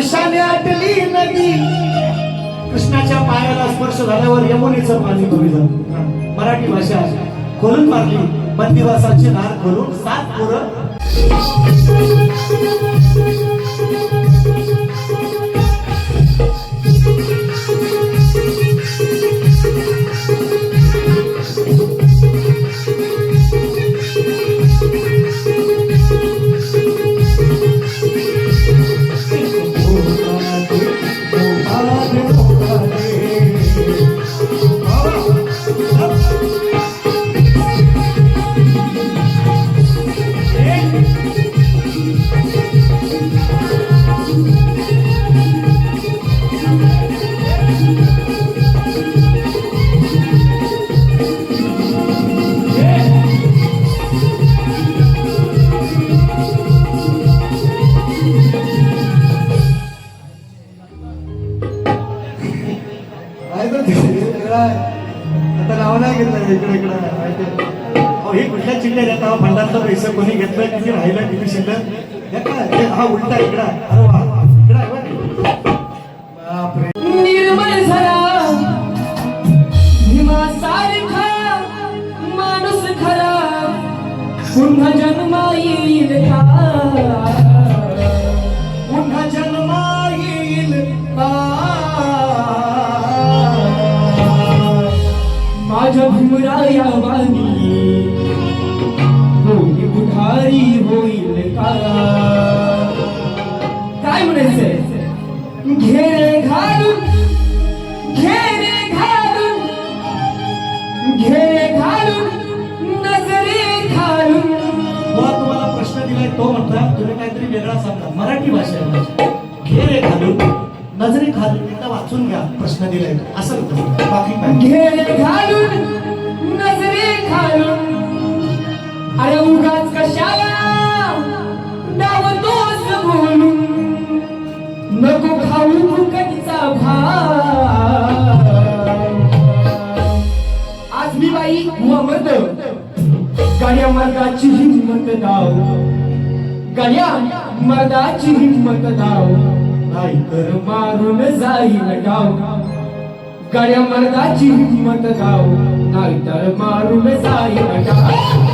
स्पर्शाने आटली नदी. कृष्णाच्या पायाला स्पर्श झाल्यावर यमुनेचं पाणी कमी झालं. मराठी भाषा खोलून मारली. बंदिवासाची नार खोलून सात पोरं. आहे ना ते आता नाव नाही घेतलं इकडे इकडे. अहो हे कुठल्या चिल्ल्या देत अहो फंडातलं पैसे कोणी घेतलं किती राहिलं किती शिल्लक? हे काय? हा उलटा इकडा अरे वा. इकडा आहे बरं. बापरे. निर्मल झाला भीमासारखा माणूस खरा. पुन्हा जन्मा येईल का? भीमराया वाणी होई बुढारी होईल का काय म्हणायचंय घेरे घालून घेरे घालून घेरे घालून नजरे घालून मला तुम्हाला प्रश्न दिलाय तो म्हणता तुम्ही काहीतरी वेगळा सांगा मराठी भाषेत घेरे नजरे घालून एकदा वाचून घ्या प्रश्न दिलाय. असं बाकी घालून नजरे घालून. अरे उगाच कशाला? डाव बोलून. नको खाऊ फुकटचा भाव आज मी बाई मत गाड्या मर्दाची हिंमत दाव. गाड्या मर्दाची हिंमत दाव. नाहीतर मारून जाईल गाव. गड्या मर्दाची हिंमत गाव. नाहीतर मारून जाईल गाव.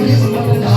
Gracias.